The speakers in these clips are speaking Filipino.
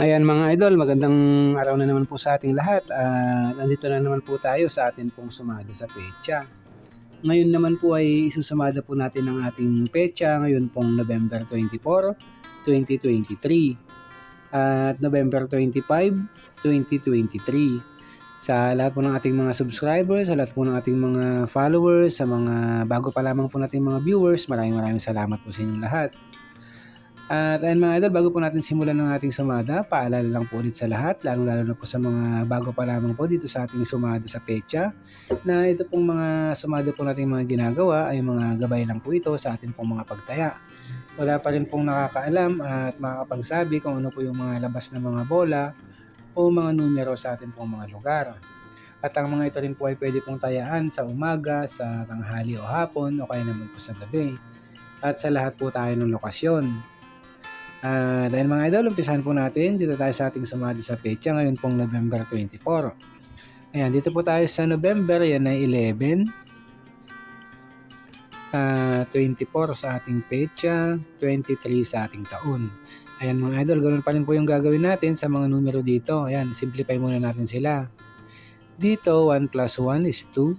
Ayan mga idol, magandang araw na naman po sa ating lahat. At nandito na naman po tayo sa atin pong sumada sa pecha. Ngayon naman po ay isusumada po natin ang ating pecha ngayon pong November 24, 2023 at November 25, 2023. Sa lahat po ng ating mga subscribers, sa lahat po ng ating mga followers, sa mga bago pa lamang po nating mga viewers, maraming maraming salamat po sa inyong lahat. At ayun mga idol, bago po natin simulan ng ating sumada, paalala lang po ulit sa lahat, lalo-lalo na po sa mga bago pa lamang po dito sa ating sumada sa pecha, na ito pong mga sumada po nating mga ginagawa ay mga gabay lang po ito sa ating pong mga pagtaya. Wala pa rin pong nakakaalam at makakapagsabi kung ano po yung mga labas na mga bola o mga numero sa ating pong mga lugar. At ang mga ito rin po ay pwede pong tayaan sa umaga, sa tanghali o hapon o kaya naman po sa gabi. At sa lahat po tayo ng lokasyon. Uh, dahil mga idol, umpisahan po natin. Dito tayo sa ating sumali sa pecha ngayon pong November 24. Ayan, dito po tayo sa November, yan ay 11. Uh, 24 sa ating pecha, 23 sa ating taon. Ayan mga idol, ganoon pa rin po yung gagawin natin sa mga numero dito. Ayan, simplify muna natin sila. Dito, 1 plus 1 is 2.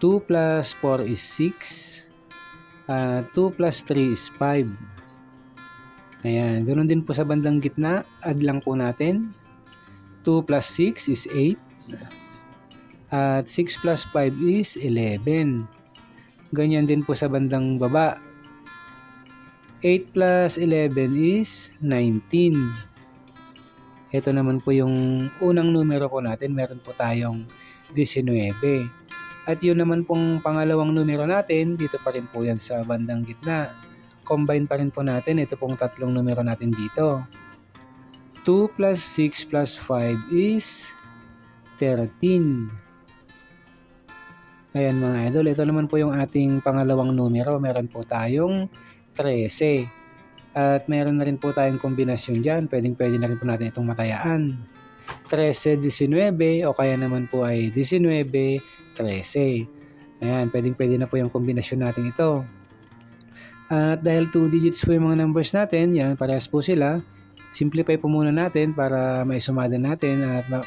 2 plus 4 is 6. Uh, 2 plus 3 is 5. Ayan, ganoon din po sa bandang gitna. Add lang po natin. 2 plus 6 is 8. At 6 plus 5 is 11. Ganyan din po sa bandang baba. 8 plus 11 is 19. Ito naman po yung unang numero po natin. Meron po tayong 19. At yun naman pong pangalawang numero natin, dito pa rin po yan sa bandang gitna. Combine pa rin po natin ito pong tatlong numero natin dito. 2 plus 6 plus 5 is 13. Ayan mga idol, ito naman po yung ating pangalawang numero. Meron po tayong 13. At meron na rin po tayong kombinasyon dyan. Pwedeng pwede na rin po natin itong matayaan. 13-19 o kaya naman po ay 19-13. Ayan, pwedeng pwede na po yung kombinasyon natin ito. At dahil 2 digits po yung mga numbers natin, yan, parehas po sila. Simplify po muna natin para maisumada natin at ma-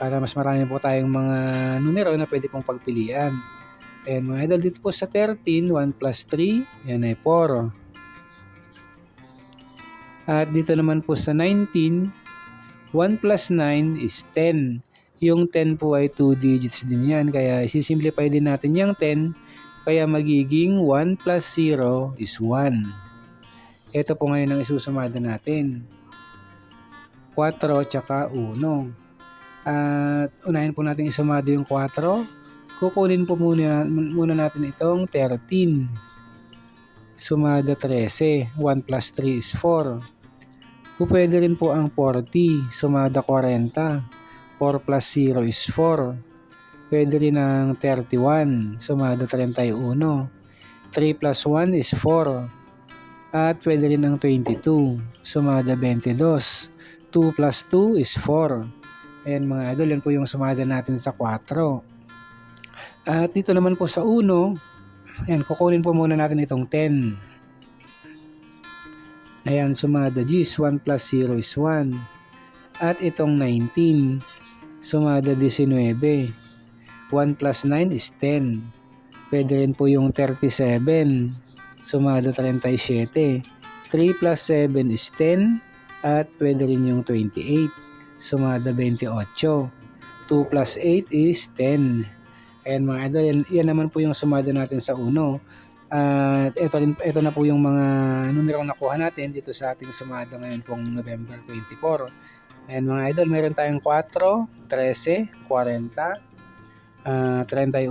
para mas marami po tayong mga numero na pwede pong pagpilian. Ayan mga idol, dito po sa 13, 1 plus 3, yan ay 4. At dito naman po sa 19, 1 plus 9 is 10. Yung 10 po ay 2 digits din yan, kaya isisimplify din natin yung 10, kaya magiging 1 plus 0 is 1. Ito po ngayon ang isusumada natin. 4 tsaka 1. At unahin po natin isumada yung 4 kukunin po muna, muna natin itong 13. Sumada 13. 1 plus 3 is 4. Pwede rin po ang 40. Sumada 40. 4 plus 0 is 4. Pwede rin ang 31. Sumada 31. 3 plus 1 is 4. At pwede rin ang 22. Sumada 22. 2 plus 2 is 4. Ayan mga idol, yan po yung sumada natin sa 4. At dito naman po sa uno, ayan, kukunin po muna natin itong 10. Ayan, sumada G's, 1 plus 0 is 1. At itong 19, sumada 19. 1 plus 9 is 10. Pwede rin po yung 37, sumada 37. 3 plus 7 is 10. At pwede rin yung 28, sumada 28. 2 plus 8 is 10. Ayan mga idol, yan, yan naman po yung sumada natin sa uno. At ito, rin, ito na po yung mga numero nakuha natin dito sa ating sumada ngayon pong November 24. Ayan mga idol, meron tayong 4, 13, 40, uh, 31,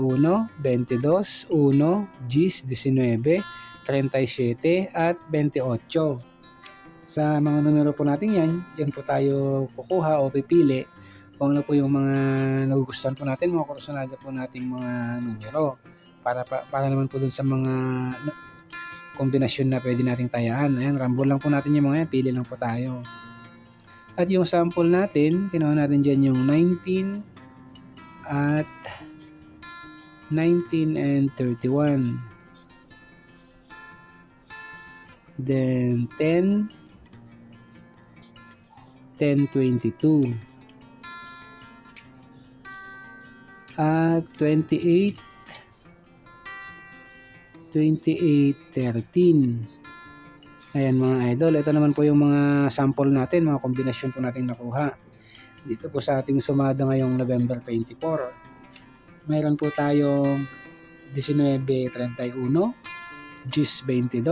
22, 1, Gs, 19, 37 at 28. Sa mga numero po natin yan, yan po tayo kukuha o pipili kung ano po yung mga nagugustuhan po natin, mga kursunada po nating mga numero. Para, para, naman po dun sa mga kombinasyon na pwede nating tayaan. Ayan, rumble lang po natin yung mga yan. Pili lang po tayo. At yung sample natin, kinuha natin dyan yung 19 at 19 and 31. Then 10 1022. At 28 2813. Ayan mga idol, ito naman po yung mga sample natin, mga kombinasyon po natin nakuha. Dito po sa ating sumada ngayong November 24. Mayroon po tayong 1931, Gis 22,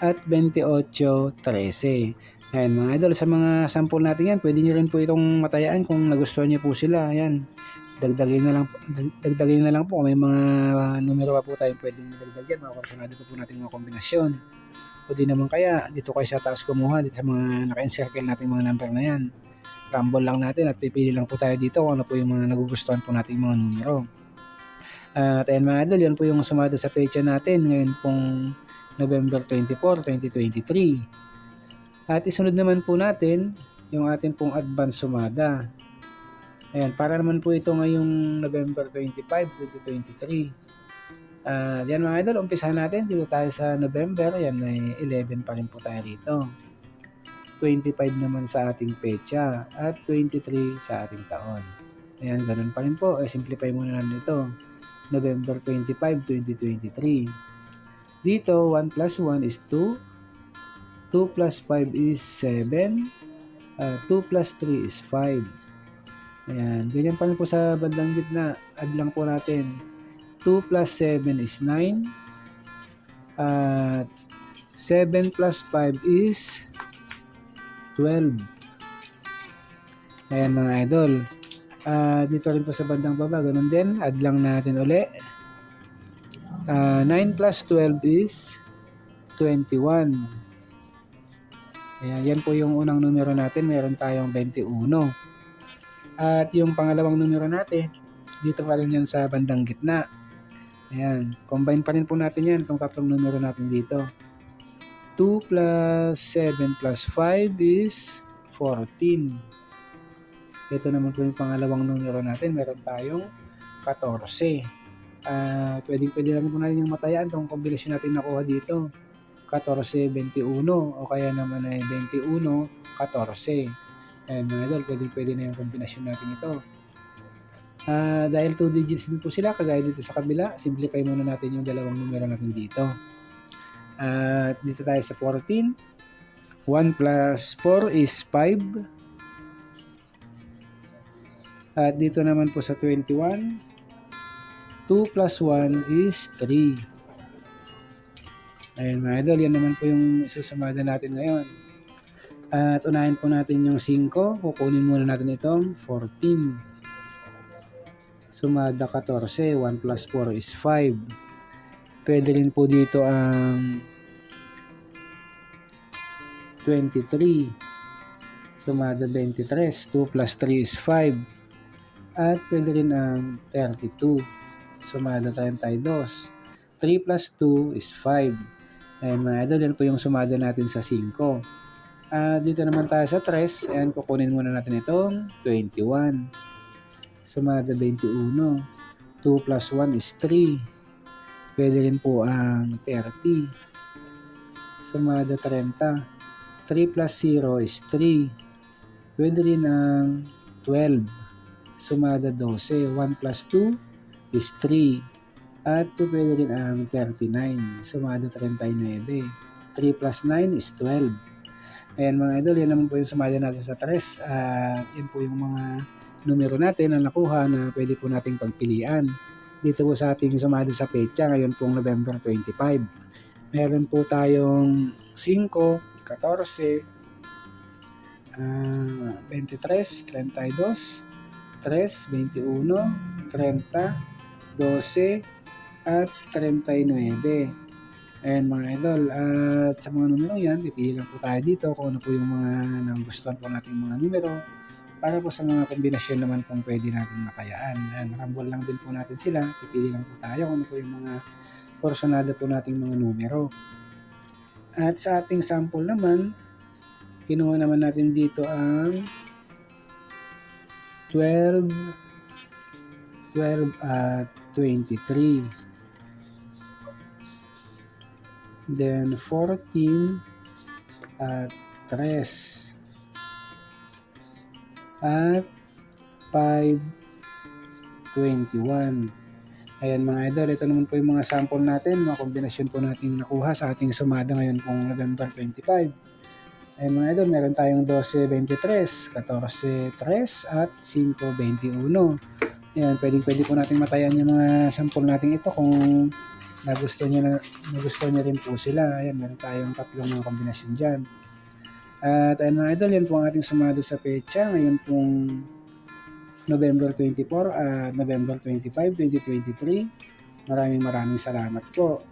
at 2813. Ayan mga idol, sa mga sample natin yan, pwede nyo rin po itong matayaan kung nagustuhan nyo po sila. Ayan, dagdagin na lang dagdagin na lang po may mga numero pa po tayong pwedeng dagdagan mga kursunado po po natin mga kombinasyon o di naman kaya dito kayo sa taas kumuha dito sa mga naka-encircle natin mga number na yan rumble lang natin at pipili lang po tayo dito kung ano po yung mga nagugustuhan po natin mga numero at ayan mga idol yan po yung sumada sa pecha natin ngayon pong November 24, 2023 at isunod naman po natin yung atin pong advance sumada Ayan, para naman po ito ngayong November 25, 2023. Uh, yan mga idol, umpisa natin. Dito tayo sa November. Ayan, ay 11 pa rin po tayo dito. 25 naman sa ating pecha at 23 sa ating taon. Ayan, ganun pa rin po. Eh, simplify muna natin ito. November 25, 2023. Dito, 1 plus 1 is 2. 2 plus 5 is 7. Uh, 2 plus 3 is 5. Ayan, ganyan pa rin po sa bandang gitna. Add lang po natin. 2 plus 7 is 9. At 7 plus 5 is 12. Ayan mga idol. Uh, dito rin po sa bandang baba, ganun din. Add lang natin uli. Uh, 9 plus 12 is 21. Ayan, yan po yung unang numero natin. Meron tayong 21. At yung pangalawang numero natin, dito pa rin yan sa bandang gitna. Ayan, combine pa rin po natin yan, itong tatlong numero natin dito. 2 plus 7 plus 5 is 14. Ito naman po yung pangalawang numero natin, meron tayong 14. Uh, pwedeng pwede lang po natin yung matayaan itong kombinasyon natin nakuha dito. 14, 21 o kaya naman ay 21, 14. Ayan mga idol, pwede, pwede na yung kombinasyon natin ito. Uh, dahil 2 digits din po sila, kagaya dito sa kabila, simplify muna natin yung dalawang numero natin dito. At uh, dito tayo sa 14. 1 plus 4 is 5. At dito naman po sa 21, 2 plus 1 is 3. Ayan mga idol, yan naman po yung isusumada natin ngayon. At unahin po natin yung 5. Kukunin muna natin itong 14. Sumada 14. 1 plus 4 is 5. Pwede rin po dito ang 23. Sumada 23. 2 plus 3 is 5. At pwede rin ang 32. Sumada tayong tayo 2. 3 plus 2 is 5. Ayan mga idol, yan po yung sumada natin sa 5. Uh, dito naman tayo sa 3. Ayan, kukunin muna natin itong 21. Sumada 21. 2 plus 1 is 3. Pwede rin po ang 30. Sumada 30. 3 plus 0 is 3. Pwede rin ang 12. Sumada 12. 1 plus 2 is 3. At pwede rin ang 39. Sumada 39. 3 plus 9 is 12. Ayan mga idol, yan naman po yung sumali natin sa tres. At uh, yan po yung mga numero natin na nakuha na pwede po nating pagpilian. Dito po sa ating sumali sa pecha ngayon pong November 25. Meron po tayong 5, 14, uh, 23, 32, 3, 21, 30, 12, at 39. Ayan mga idol, at sa mga numero yan, pipili po tayo dito kung ano po yung mga nagustuhan po natin mga numero para po sa mga kombinasyon naman kung pwede natin makayaan. Ayan, rumble lang din po natin sila, pipili lang po tayo kung ano po yung mga porsonado po nating mga numero. At sa ating sample naman, kinuha naman natin dito ang 12, 12 at 23 then 14 at 3 at 521. Ayan mga idol, ito naman po yung mga sample natin, mga kombinasyon po natin nakuha sa ating sumada ngayon pong November 25. Ayan mga idol, meron tayong 12.23, 14.3 at 5.21. Ayan, pwedeng pwede po natin matayan yung mga sample natin ito kung nagustuhan nyo, na, nagustuhan nyo rin po sila. Ayan, meron tayong tatlong mga kombinasyon dyan. At ayan mga idol, yan po ang ating sumada sa pecha. Ngayon pong November 24 at November 25, 2023. Maraming maraming salamat po.